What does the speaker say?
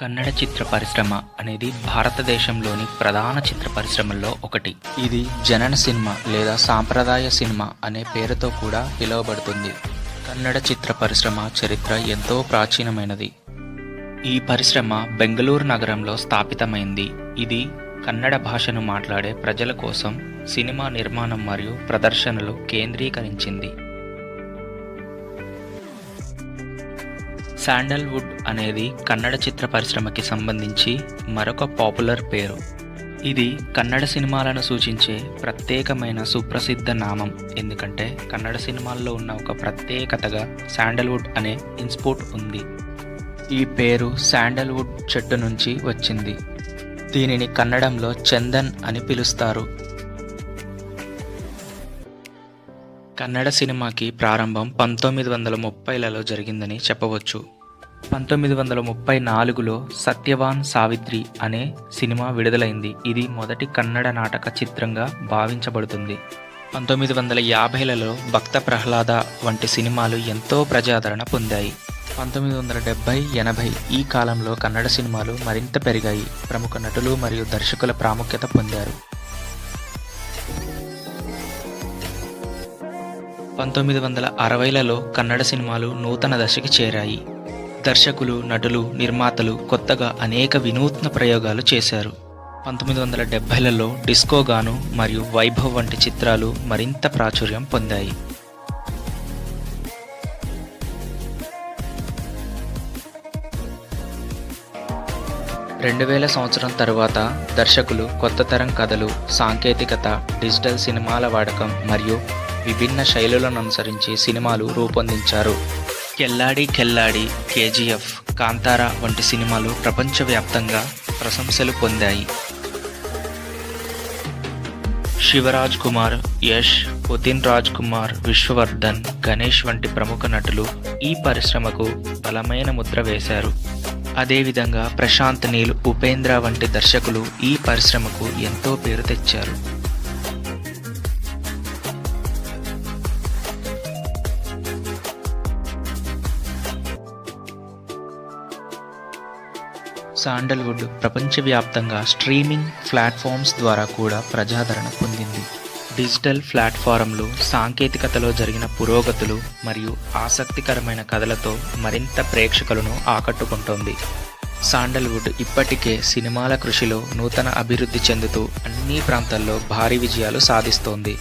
కన్నడ చిత్ర పరిశ్రమ అనేది భారతదేశంలోని ప్రధాన చిత్ర పరిశ్రమల్లో ఒకటి. ఇది జనన సినిమా లేదా సాంప్రదాయ సినిమా అనే పేరుతో కూడా పిలువబడుతుంది. కన్నడ చిత్ర పరిశ్రమ చరిత్ర ఎంతో ప్రాచీనమైనది. ఈ పరిశ్రమ బెంగళూరు నగరంలో స్థాపితమైంది. ఇది కన్నడ భాషను మాట్లాడే ప్రజల కోసం సినిమా నిర్మాణం మరియు ప్రదర్శనలు కేంద్రీకరించింది. శాండల్వుడ్ అనేది కన్నడ చిత్ర పరిశ్రమకి సంబంధించి మరొక పాపులర్ పేరు. ఇది కన్నడ సినిమాలను సూచించే ప్రత్యేకమైన సుప్రసిద్ధ నామం. ఎందుకంటే కన్నడ సినిమాల్లో ఉన్న ఒక ప్రత్యేకతగా శాండల్వుడ్ అనే ఇన్స్పుట్ ఉంది. ఈ పేరు శాండల్వుడ్ చెట్టు నుంచి వచ్చింది. దీనిని కన్నడంలో చందన్ అని పిలుస్తారు. కన్నడ సినిమాకి ప్రారంభం పంతొమ్మిది వందల ముప్పైలలో జరిగిందని చెప్పవచ్చు. పంతొమ్మిది వందల ముప్పై నాలుగులో సత్యవాన్ సావిత్రి అనే సినిమా విడుదలైంది. ఇది మొదటి కన్నడ నాటక చిత్రంగా భావించబడుతుంది. పంతొమ్మిది వందల యాభైలలో భక్త ప్రహ్లాద వంటి సినిమాలు ఎంతో ప్రజాదరణ పొందాయి. పంతొమ్మిది వందల డెబ్బై ఎనభై ఈ కాలంలో కన్నడ సినిమాలు మరింత పెరిగాయి. ప్రముఖ నటులు మరియు దర్శకుల ప్రాముఖ్యత పొందారు. పంతొమ్మిది వందల అరవైలలో కన్నడ సినిమాలు నూతన దశకి చేరాయి. దర్శకులు నటులు నిర్మాతలు కొత్తగా అనేక వినూత్న ప్రయోగాలు చేశారు. పంతొమ్మిది వందల డెబ్బైలలో డిస్కో గాను మరియు వైభవ్ వంటి చిత్రాలు మరింత ప్రాచుర్యం పొందాయి. రెండు వేల సంవత్సరం తరువాత దర్శకులు కొత్త తరం కథలు సాంకేతికత డిజిటల్ సినిమాల వాడకం మరియు విభిన్న శైలులను అనుసరించి సినిమాలు రూపొందించారు. కెల్లాడి కెల్లాడి కేజీఎఫ్ కాంతారా వంటి సినిమాలు ప్రపంచవ్యాప్తంగా ప్రశంసలు పొందాయి. శివరాజ్ కుమార్ యష్ పుతిన్ రాజ్ కుమార్ విశ్వవర్ధన్ గణేష్ వంటి ప్రముఖ నటులు ఈ పరిశ్రమకు బలమైన ముద్ర వేశారు. అదేవిధంగా ప్రశాంత్ నీల్ ఉపేంద్ర వంటి దర్శకులు ఈ పరిశ్రమకు ఎంతో పేరు తెచ్చారు. శాండల్వుడ్ ప్రపంచవ్యాప్తంగా స్ట్రీమింగ్ ప్లాట్ఫామ్స్ ద్వారా కూడా ప్రజాదరణ పొందింది. డిజిటల్ ప్లాట్ఫారంలు సాంకేతికతలో జరిగిన పురోగతులు మరియు ఆసక్తికరమైన కథలతో మరింత ప్రేక్షకులను ఆకట్టుకుంటోంది. శాండల్వుడ్ ఇప్పటికే సినిమాల కృషిలో నూతన అభివృద్ధి చెందుతూ అన్ని ప్రాంతాల్లో భారీ విజయాలు సాధిస్తోంది.